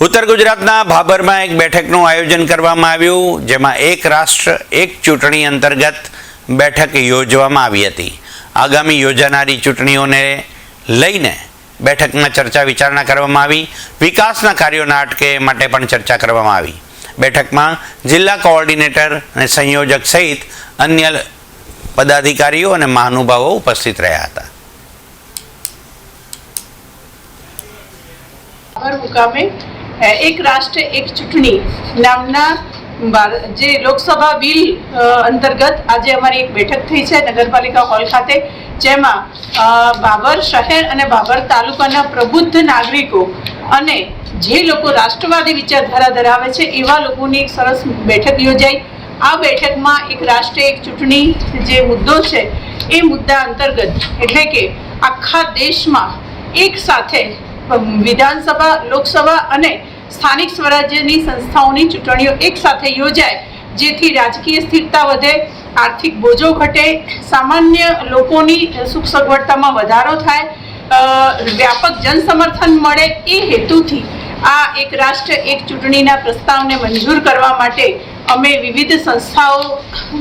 ઉત્તર ગુજરાતના ભાભરમાં એક બેઠકનું આયોજન કરવામાં આવ્યું, જેમાં એક રાષ્ટ્ર, એક ચૂંટણી અંતર્ગત બેઠક યોજવામાં આવી હતી. આગામી યોજાનારી ચૂંટણીઓને લઈને બેઠકમાં ચર્ચા વિચારણા કરવામાં આવી, વિકાસના કાર્યોના અટકે માટે પણ ચર્ચા કરવામાં આવી. બેઠકમાં જિલ્લા કોઓર્ડિનેટર અને સંયોજક સહિત અન્ય પદાધિકારીઓ અને મહાનુભાવો ઉપસ્થિત રહ્યા હતા. મુકામે. એક રાષ્ટ્ર, એક ચૂંટણી નામના જે લોકસભા બિલ અંતર્ગત આજે અમારી એક બેઠક થઈ છે નગરપાલિકા હોલ ખાતે, જેમાં બાબર શહેર અને બાબર તાલુકાના પ્રબુદ્ધ નાગરિકો અને જે લોકો રાષ્ટ્રવાદી વિચારધારા ધરાવે છે, એવા લોકોની એક સરસ બેઠક યોજાઈ. આ બેઠકમાં એક રાષ્ટ્ર એક ચૂંટણી જે મુદ્દો છે, એ મુદ્દા અંતર્ગત એટલે કે આખા દેશમાં એક સાથે વિધાનસભા, લોકસભા અને સ્થાનિક સ્વરાજ્યની સંસ્થાઓની ચૂંટણીઓ એકસાથે યોજાય, જેથી રાજકીય સ્થિરતા વધે, આર્થિક બોજો ઘટે, સામાન્ય લોકોની સુખ સગવડતામાં વધારો થાય વ્યાપક જનસમર્થન મળે એ હેતુથી આ એક રાષ્ટ્ર, એક ચૂંટણીના પ્રસ્તાવને મંજૂર કરવા માટે અમે વિવિધ સંસ્થાઓ,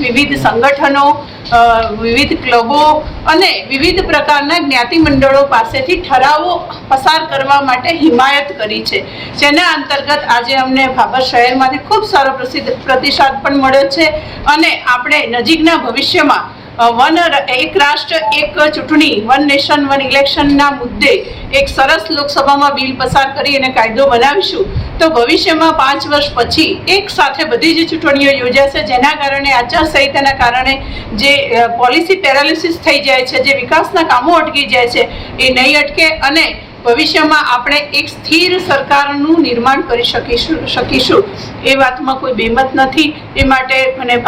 વિવિધ સંગઠનો વિવિધ ક્લબો અને વિવિધ પ્રકારના જ્ઞાતિ મંડળો પાસેથી ઠરાવો પસાર કરવા માટે હિમાયત કરી છે. જેના અંતર્ગત આજે અમને ભાભર શહેરમાંથી ખૂબ સારો પ્રસિદ્ધ પ્રતિસાદ પણ મળ્યો છે અને આપણે નજીકના ભવિષ્યમાં વન એક રાષ્ટ્ર, એક ચૂંટણી, વન નેશન, વન ઇલેક્શનના મુદ્દે એક સરસ લોકસભામાં બિલ પસાર કરી અને કાયદો બનાવીશું. તો ભવિષ્યમાં પાંચ વર્ષ પછી એક સાથે બધી જ ચૂંટણીઓ યોજાશે, જેના કારણે આચારસંહિતાના કારણે જે પોલિસી પેરાલિસિસ થઈ જાય છે, જે વિકાસના કામો અટકી જાય છે, એ નહીં અટકે અને ભવિષ્યમાં આપણે એક સ્થિર સરકારનું નિર્માણ કરી શકીશું શકીશું. એ વાતમાં કોઈ બેમત નથી. એ માટે મને